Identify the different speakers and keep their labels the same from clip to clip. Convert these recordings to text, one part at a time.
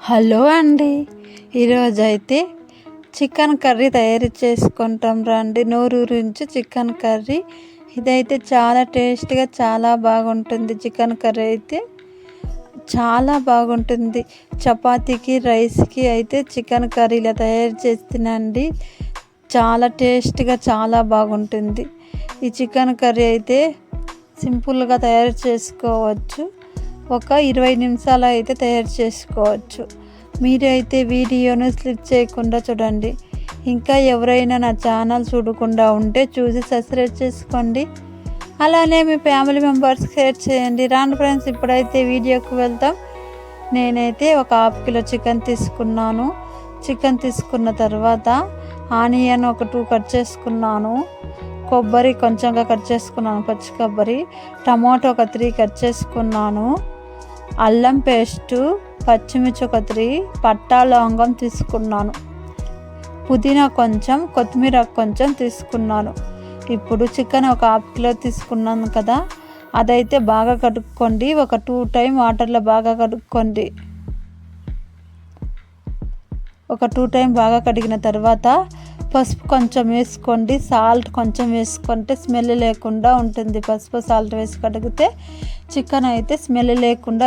Speaker 1: Hello అండి. ఈరోజు అయితే చికెన్ కర్రీ తయారు చేసుకుంటాం రండి. నూరూరు నుంచి చికెన్ కర్రీ. ఇదైతే చాలా టేస్ట్గా చాలా బాగుంటుంది చికెన్ కర్రీ అయితే. చాలా బాగుంటుంది. చపాతీకి రైస్కి అయితే చికెన్ కర్రీ ఇలా తయారు చేస్తున్నాండి చాలా టేస్ట్గా చాలా బాగుంటుంది. ఈ చికెన్ కర్రీ అయితే సింపుల్గా తయారు చేసుకోవచ్చు. ఒక ఇరవై నిమిషాలు అయితే తయారు చేసుకోవచ్చు. మీరైతే వీడియోను స్లిప్ చేయకుండా చూడండి. ఇంకా ఎవరైనా నా ఛానల్ చూడకుండా ఉంటే చూసి సబ్స్క్రైబ్ చేసుకోండి. అలానే మీ ఫ్యామిలీ మెంబర్స్ షేర్ చేయండి. రాను ఫ్రెండ్స్ ఇప్పుడైతే వీడియోకి వెళ్తాం నేనైతే ఒక హాఫ్ కిలో చికెన్ తీసుకున్నాను. చికెన్ తీసుకున్న తర్వాత ఆనియన్ ఒక టూ కట్ చేసుకున్నాను. కొబ్బరి కొంచెంగా కట్ చేసుకున్నాను. పచ్చి కొబ్బరి. టమాటో ఒక త్రీ కట్ చేసుకున్నాను. అల్లం పేస్టు పచ్చిమిర్చి ఒక త్రీ పట్టా లవంగం తీసుకున్నాను. పుదీనా కొంచెం కొత్తిమీర కొంచెం తీసుకున్నాను. ఇప్పుడు చికెన్ ఒక హాఫ్ కిలో తీసుకున్నాను కదా అదైతే బాగా కడుక్కోండి. ఒక టూ టైం వాటర్లో బాగా కడుక్కోండి. ఒక టూ టైం బాగా కడిగిన తర్వాత పసుపు కొంచెం వేసుకోండి సాల్ట్ కొంచెం వేసుకుంటే స్మెల్ లేకుండా ఉంటుంది. పసుపు సాల్ట్ వేసి కడిగితే చికెన్ అయితే స్మెల్ లేకుండా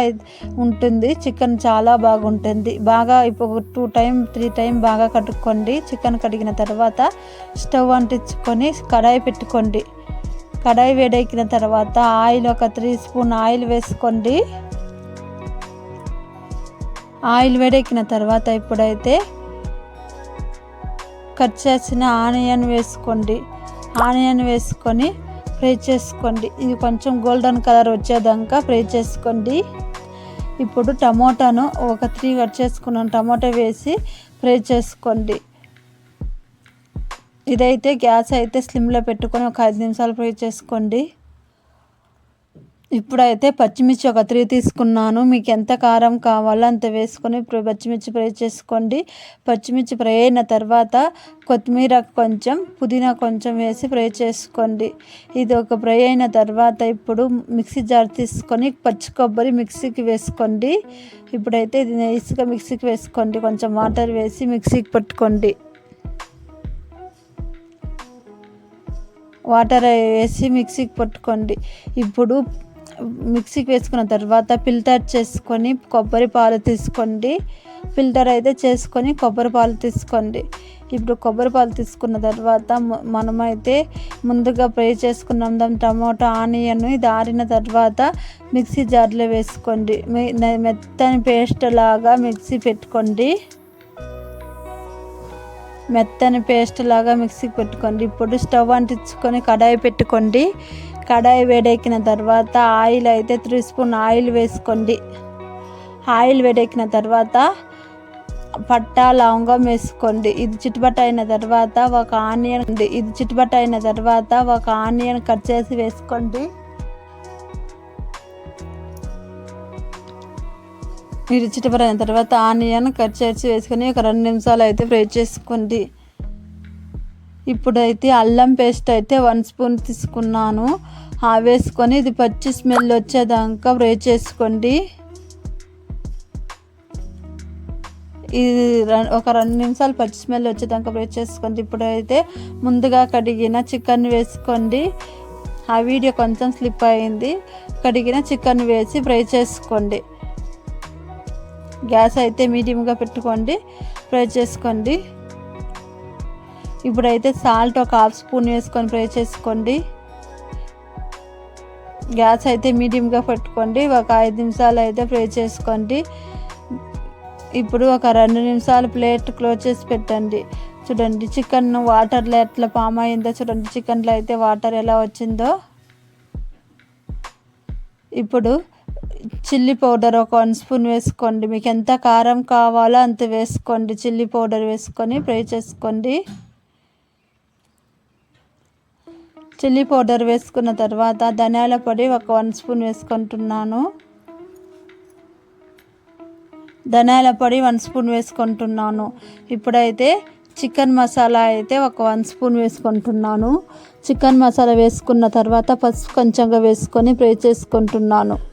Speaker 1: ఉంటుంది. చికెన్ చాలా బాగుంటుంది. బాగా ఇప్పుడు టూ టైం త్రీ టైం బాగా కడుక్కోండి. చికెన్ కడిగిన తర్వాత స్టవ్ అంటించుకొని కడాయి పెట్టుకోండి. కడాయి వేడెక్కిన తర్వాత ఆయిల్ ఒక త్రీ స్పూన్ ఆయిల్ వేసుకోండి. ఆయిల్ వేడెక్కిన తర్వాత ఇప్పుడైతే కట్ చేసిన ఆనియన్ వేసుకోండి. ఆనియన్ వేసుకొని ఫ్రై చేసుకోండి. ఇది కొంచెం గోల్డెన్ కలర్ వచ్చేదాకా ఫ్రై చేసుకోండి. ఇప్పుడు టమోటాను ఒక త్రీ కట్ చేసుకున్నాను. టమోటా వేసి ఫ్రై చేసుకోండి. ఇదైతే గ్యాస్ అయితే స్లిమ్లో పెట్టుకొని ఒక ఐదు నిమిషాలు ఫ్రై చేసుకోండి. ఇప్పుడైతే పచ్చిమిర్చి ఒక త్రీ తీసుకున్నాను. మీకు ఎంత కారం కావాలో అంత వేసుకొని పచ్చిమిర్చి ఫ్రై చేసుకోండి. పచ్చిమిర్చి ఫ్రై అయిన తర్వాత కొత్తిమీర కొంచెం పుదీనా కొంచెం వేసి ఫ్రై చేసుకోండి. ఇది ఒక ఫ్రై అయిన తర్వాత ఇప్పుడు మిక్సీ జార్ తీసుకొని పచ్చి కొబ్బరి మిక్సీకి వేసుకోండి. ఇప్పుడైతే ఇది నైస్గా మిక్సీకి వేసుకోండి. కొంచెం వాటర్ వేసి మిక్సీకి పట్టుకోండి. వాటర్ వేసి మిక్సీకి పట్టుకోండి. ఇప్పుడు మిక్సీకి వేసుకున్న తర్వాత ఫిల్టర్ చేసుకొని కొబ్బరి పాలు తీసుకోండి. ఫిల్టర్ అయితే చేసుకొని కొబ్బరి పాలు తీసుకోండి. ఇప్పుడు కొబ్బరి పాలు తీసుకున్న తర్వాత మనమైతే ముందుగా ఫ్రై చేసుకున్నాం దాని టమాటో ఆనియన్ ఇది ఆరిన తర్వాత మిక్సీ జార్లో వేసుకోండి. మెత్తని పేస్ట్ లాగా మిక్సీ పెట్టుకోండి. మెత్తని పేస్ట్ లాగా మిక్సీకి పెట్టుకోండి. ఇప్పుడు స్టవ్ అంటించుకొని కడాయి పెట్టుకోండి. కడాయి వేడెక్కిన తర్వాత ఆయిల్ అయితే త్రీ స్పూన్ ఆయిల్ వేసుకోండి. ఆయిల్ వేడెక్కిన తర్వాత పట్టా లవంగం వేసుకోండి. ఇది చిట్టుబట్ట అయిన తర్వాత ఒక ఆనియన్ ఇది చిట్టుబట్ట అయిన తర్వాత ఒక ఆనియన్ కట్ చేసి వేసుకోండి. ఇది చిట్టుబట్ట అయిన తర్వాత ఆనియన్ కట్ చేసి వేసుకొని ఒక రెండు నిమిషాలు అయితే ఫ్రై చేసుకోండి. ఇప్పుడైతే అల్లం పేస్ట్ అయితే వన్ స్పూన్ తీసుకున్నాను. ఆ వేసుకొని ఇది పచ్చి స్మెల్ వచ్చేదాకా ఫ్రై చేసుకోండి. ఇది ఒక రెండు నిమిషాలు పచ్చి స్మెల్ వచ్చేదాకా ఫ్రై చేసుకోండి. ఇప్పుడైతే ముందుగా కడిగిన చికెన్ వేసుకోండి. ఆ వీడియో కొంచెం స్లిప్ అయింది. కడిగిన చికెన్ వేసి ఫ్రై చేసుకోండి. గ్యాస్ అయితే మీడియంగా పెట్టుకోండి. ఫ్రై చేసుకోండి. ఇప్పుడైతే సాల్ట్ ఒక హాఫ్ స్పూన్ వేసుకొని ఫ్రై చేసుకోండి. గ్యాస్ అయితే మీడియంగా పెట్టుకోండి. ఒక ఐదు నిమిషాలు అయితే ఫ్రై చేసుకోండి. ఇప్పుడు ఒక రెండు నిమిషాలు ప్లేట్ క్లోజ్ చేసి పెట్టండి. చూడండి చికెన్ వాటర్లో ఎట్లా పామ్ అయిందో చూడండి. చికెన్లో అయితే వాటర్ ఎలా వచ్చిందో. ఇప్పుడు చిల్లీ పౌడర్ ఒక వన్ స్పూన్ వేసుకోండి. మీకు ఎంత కారం కావాలో అంత వేసుకోండి. చిల్లీ పౌడర్ వేసుకొని ఫ్రై చేసుకోండి. చిల్లీ పౌడర్ వేసుకున్న తర్వాత ధనియాల పొడి ఒక వన్ స్పూన్ వేసుకుంటున్నాను. ధనియాల పొడి వన్ స్పూన్ వేసుకుంటున్నాను. ఇప్పుడైతే చికెన్ మసాలా అయితే ఒక వన్ స్పూన్ వేసుకుంటున్నాను. చికెన్ మసాలా వేసుకున్న తర్వాత పసుపు కొంచెంగా వేసుకొని ఫ్రై చేసుకుంటున్నాను.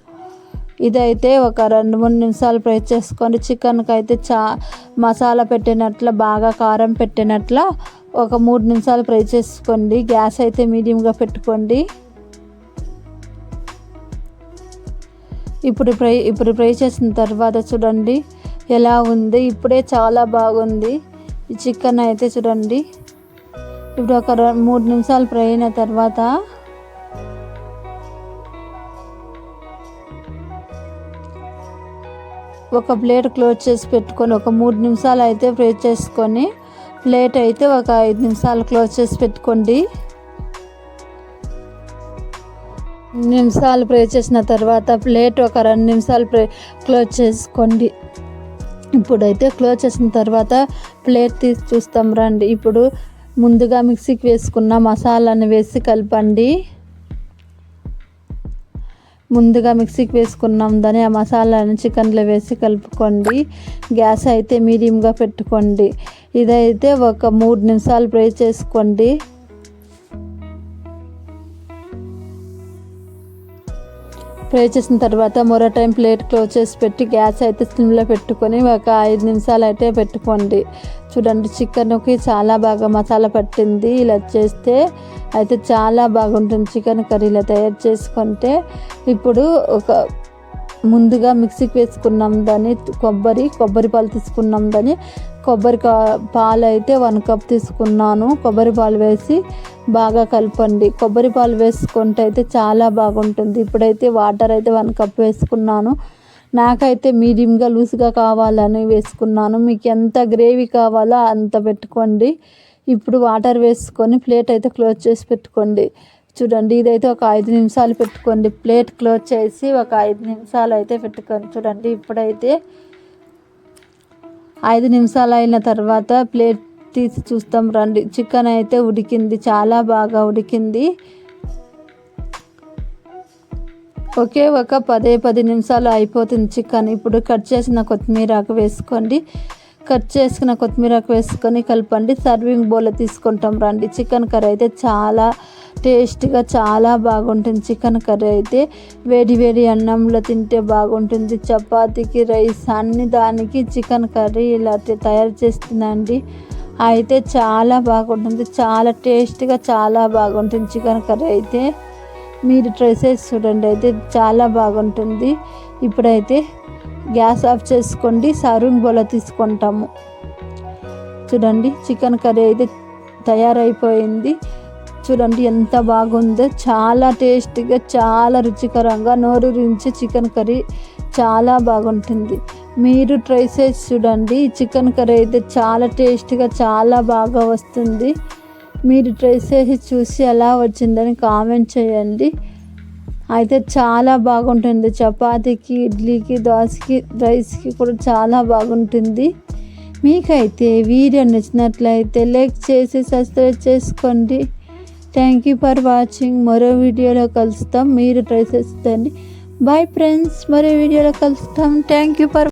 Speaker 1: ఇదైతే ఒక రెండు మూడు నిమిషాలు ఫ్రై చేసుకోండి చికెన్కి అయితే చా మసాలా పెట్టినట్ల బాగా కారం పెట్టినట్ల ఒక మూడు నిమిషాలు ఫ్రై చేసుకోండి. గ్యాస్ అయితే మీడియంగా పెట్టుకోండి. ఇప్పుడు ఫ్రై ఇప్పుడు ఫ్రై చేసిన తర్వాత చూడండి ఎలా ఉంది. ఇప్పుడే చాలా బాగుంది. ఈ చికెన్ అయితే చూడండి. ఇప్పుడు ఒక మూడు నిమిషాలు ఫ్రై అయిన తర్వాత ఒక ప్లేట్ క్లోజ్ చేసి పెట్టుకొని ఒక మూడు నిమిషాలు అయితే ఫ్రై చేసుకొని ప్లేట్ అయితే ఒక ఐదు నిమిషాలు క్లోజ్ చేసి పెట్టుకోండి. నిమిషాలు ఫ్రై చేసిన తర్వాత ప్లేట్ ఒక రెండు నిమిషాలు ప్రే క్లోజ్ చేసుకోండి. ఇప్పుడైతే క్లోజ్ చేసిన తర్వాత ప్లేట్ తీసి చూస్తాం రండి. ఇప్పుడు ముందుగా మిక్సీకి వేసుకున్న మసాలాను వేసి కలపండి. ముందుగా మిక్సీకి వేసుకున్నాం. దాని ఆ మసాలాను చికెన్లో వేసి కలుపుకోండి. గ్యాస్ అయితే మీడియంగా పెట్టుకోండి. ఇదైతే ఒక మూడు నిమిషాలు ఫ్రై చేసుకోండి. ఫ్రై చేసిన తర్వాత మరో టైం ప్లేట్ క్లోజ్ చేసి పెట్టి గ్యాస్ అయితే స్లిమ్లో పెట్టుకొని ఒక ఐదు నిమిషాలు అయితే పెట్టుకోండి. చూడండి చికెన్కి చాలా బాగా మసాలా పట్టింది. ఇలా చేస్తే అయితే చాలా బాగుంటుంది. చికెన్ కర్రీ ఇలా తయారు చేసుకుంటే ఇప్పుడు ఒక ముందుగా మిక్సీకి వేసుకున్నాం దాన్ని కొబ్బరి కొబ్బరి పాలు తీసుకున్నాం దాన్ని. కొబ్బరి పాలు అయితే వన్ కప్ తీసుకున్నాను. కొబ్బరి పాలు వేసి బాగా కలపండి. కొబ్బరి పాలు వేసుకుంటే అయితే చాలా బాగుంటుంది. ఇప్పుడైతే వాటర్ అయితే వన్ కప్ వేసుకున్నాను. నాకైతే మీడియంగా లూజ్గా కావాలని వేసుకున్నాను. మీకు ఎంత గ్రేవీ కావాలో అంత పెట్టుకోండి. ఇప్పుడు వాటర్ వేసుకొని ప్లేట్ అయితే క్లోజ్ చేసి పెట్టుకోండి. చూడండి ఇదైతే ఒక ఐదు నిమిషాలు పెట్టుకోండి. ప్లేట్ క్లోజ్ చేసి ఒక ఐదు నిమిషాలు అయితే పెట్టుకోండి. చూడండి ఇప్పుడైతే ఐదు నిమిషాలు అయిన తర్వాత ప్లేట్ తీసి చూస్తాం. రండి చికెన్ అయితే ఉడికింది చాలా బాగా ఉడికింది. ఒకే ఒక పదే పది నిమిషాలు అయిపోతుంది చికెన్. ఇప్పుడు కట్ చేసిన కొత్తిమీరకు వేసుకోండి. కట్ చేసుకున్న కొత్తిమీరకు వేసుకొని కలపండి. సర్వింగ్ బౌల్ తీసుకుంటాం రండి. చికెన్ కర్రీ అయితే చాలా టేస్ట్గా చాలా బాగుంటుంది. చికెన్ కర్రీ అయితే వేడి వేడి అన్నంలో తింటే బాగుంటుంది. చపాతీకి రైస్ అన్ని దానికి చికెన్ కర్రీ ఇలా తయారు చేస్తుందండి. అయితే చాలా బాగుంటుంది. చాలా టేస్ట్గా చాలా బాగుంటుంది చికెన్ కర్రీ అయితే. మీరు ట్రై చేసి చూడండి. అయితే చాలా బాగుంటుంది. ఇప్పుడైతే గ్యాస్ ఆఫ్ చేసుకోండి సర్వింగ్ బౌల్ తీసుకుంటాము. చూడండి చికెన్ కర్రీ అయితే తయారైపోయింది. చూడండి ఎంత బాగుందో. చాలా టేస్టీగా చాలా రుచికరంగా నోరు రుచి చికెన్ కర్రీ చాలా బాగుంటుంది. మీరు ట్రై చేసి చూడండి చికెన్ కర్రీ అయితే చాలా టేస్టీగా చాలా బాగా వస్తుంది. మీరు ట్రై చేసి చూసి ఎలా వచ్చిందని కామెంట్ చేయండి. అయితే చాలా బాగుంటుంది. చపాతీకి ఇడ్లీకి దోశకి రైస్కి కూడా చాలా బాగుంటుంది. మీకైతే వీడియో నచ్చినట్లయితే లైక్ చేసి సబ్స్క్రైబ్ చేసుకోండి. థ్యాంక్ యూ ఫర్ వాచింగ్ మరో వీడియోలో కలుస్తాం. మీరు ట్రై చేస్తండి బాయ్ ఫ్రెండ్స్ మరో వీడియోలో కలుస్తాం. Thank you for